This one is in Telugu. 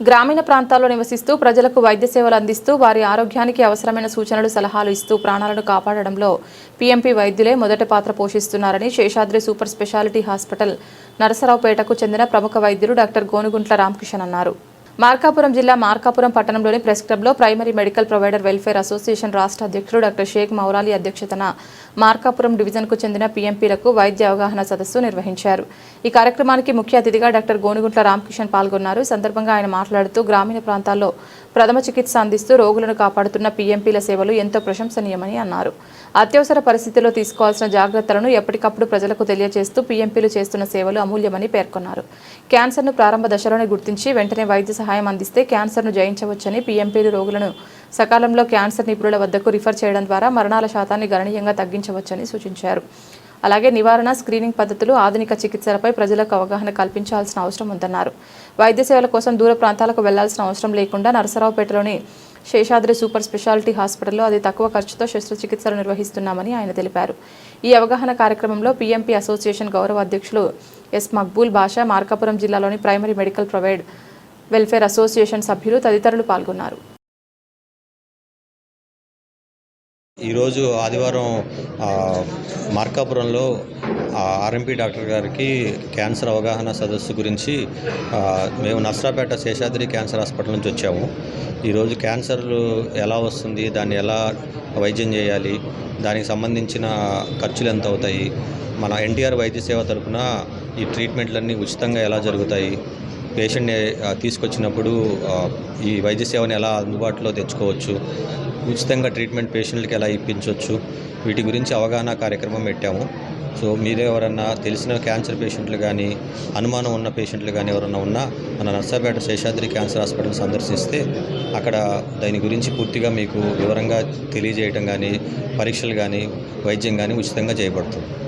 గ్రామీణ ప్రాంతాల్లో నివసిస్తూ ప్రజలకు వైద్య సేవలు అందిస్తూ వారి ఆరోగ్యానికి అవసరమైన సూచనలు సలహాలు ఇస్తూ ప్రాణాలను కాపాడడంలో పీఎంపీ వైద్యులే మొదటి పాత్ర పోషిస్తున్నారని శేషాద్రి సూపర్ స్పెషాలిటీ హాస్పిటల్ నరసరావుపేటకు చెందిన ప్రముఖ వైద్యులు డాక్టర్ గోనుగుంట్ల రామకిషన్ అన్నారు. మార్కాపురం జిల్లా మార్కాపురం పట్టణంలోని ప్రెస్ క్లబ్లో primary medical provider welfare association రాష్ట్ర అధ్యక్షుడు డాక్టర్ షేక్ మౌలాలి అధ్యక్షతన మార్కాపురం డివిజన్కు చెందిన పీఎంపీలకు వైద్య అవగాహన సదస్సు నిర్వహించారు. ఈ కార్యక్రమానికి ముఖ్య అతిథిగా డాక్టర్ గోనుగుంట్ల రామకిషన్ పాల్గొన్నారు. ఈ సందర్భంగా ఆయన మాట్లాడుతూ గ్రామీణ ప్రాంతాల్లో ప్రథమ చికిత్స అందిస్తూ రోగులను కాపాడుతున్న పీఎంపీల సేవలు ఎంతో ప్రశంసనీయమని అన్నారు. అత్యవసర పరిస్థితుల్లో తీసుకోవాల్సిన జాగ్రత్తలను ఎప్పటికప్పుడు ప్రజలకు తెలియజేస్తూ పీఎంపీలు చేస్తున్న సేవలు అమూల్యమని పేర్కొన్నారు. క్యాన్సర్ను ప్రారంభ దశలోనే గుర్తించి వెంటనే వైద్య సహాయం అందిస్తే క్యాన్సర్ను జయించవచ్చని పీఎంపీలు రోగులను సకాలంలో క్యాన్సర్ నిపుణుల వద్దకు రిఫర్ చేయడం ద్వారా మరణాల శాతాన్ని గణనీయంగా తగ్గించవచ్చని సూచించారు. అలాగే నివారణ స్క్రీనింగ్ పద్ధతులు ఆధునిక చికిత్సలపై ప్రజలకు అవగాహన కల్పించాల్సిన అవసరం ఉందన్నారు. వైద్య సేవల కోసం దూర ప్రాంతాలకు వెళ్ళాల్సిన అవసరం లేకుండా నరసరావుపేటలోని శేషాద్రి సూపర్ స్పెషాలిటీ హాస్పిటల్లో అతి తక్కువ ఖర్చుతో శస్త్రచికిత్సలు నిర్వహిస్తున్నామని ఆయన తెలిపారు. ఈ అవగాహన కార్యక్రమంలో పీఎంపీ అసోసియేషన్ గౌరవ అధ్యక్షులు ఎస్ మక్బూల్ బాషా మార్కాపురం జిల్లాలోని primary medical provide welfare association సభ్యులు తదితరులు పాల్గొన్నారు. ఈరోజు ఆదివారం మార్కాపురంలో ఆర్ఎంపీ డాక్టర్ గారికి క్యాన్సర్ అవగాహన సదస్సు గురించి మేము నర్సరాపేట శేషాద్రి క్యాన్సర్ హాస్పిటల్ నుంచి వచ్చాము. ఈరోజు క్యాన్సర్ ఎలా వస్తుంది దాన్ని ఎలా వైద్యం చేయాలి దానికి సంబంధించిన ఖర్చులు ఎంత అవుతాయి మన ఎన్టీఆర్ వైద్య సేవ తరఫున ఈ ట్రీట్మెంట్లన్నీ ఉచితంగా ఎలా జరుగుతాయి పేషెంట్ని తీసుకొచ్చినప్పుడు ఈ వైద్య సేవను ఎలా అందుబాటులో తెచ్చుకోవచ్చు ఉచితంగా ట్రీట్మెంట్ పేషెంట్లకి ఎలా ఇప్పించవచ్చు వీటి గురించి అవగాహన కార్యక్రమం పెట్టాము. సో మీరే ఎవరన్నా తెలిసిన క్యాన్సర్ పేషెంట్లు కానీ అనుమానం ఉన్న పేషెంట్లు కానీ ఎవరన్నా ఉన్నా మన నర్సాపేట శేషాద్రి క్యాన్సర్ హాస్పిటల్ సందర్శిస్తే అక్కడ దాని గురించి పూర్తిగా మీకు వివరంగా తెలియజేయటం కానీ పరీక్షలు కానీ వైద్యం కానీ ఉచితంగా చేయబడుతుంది.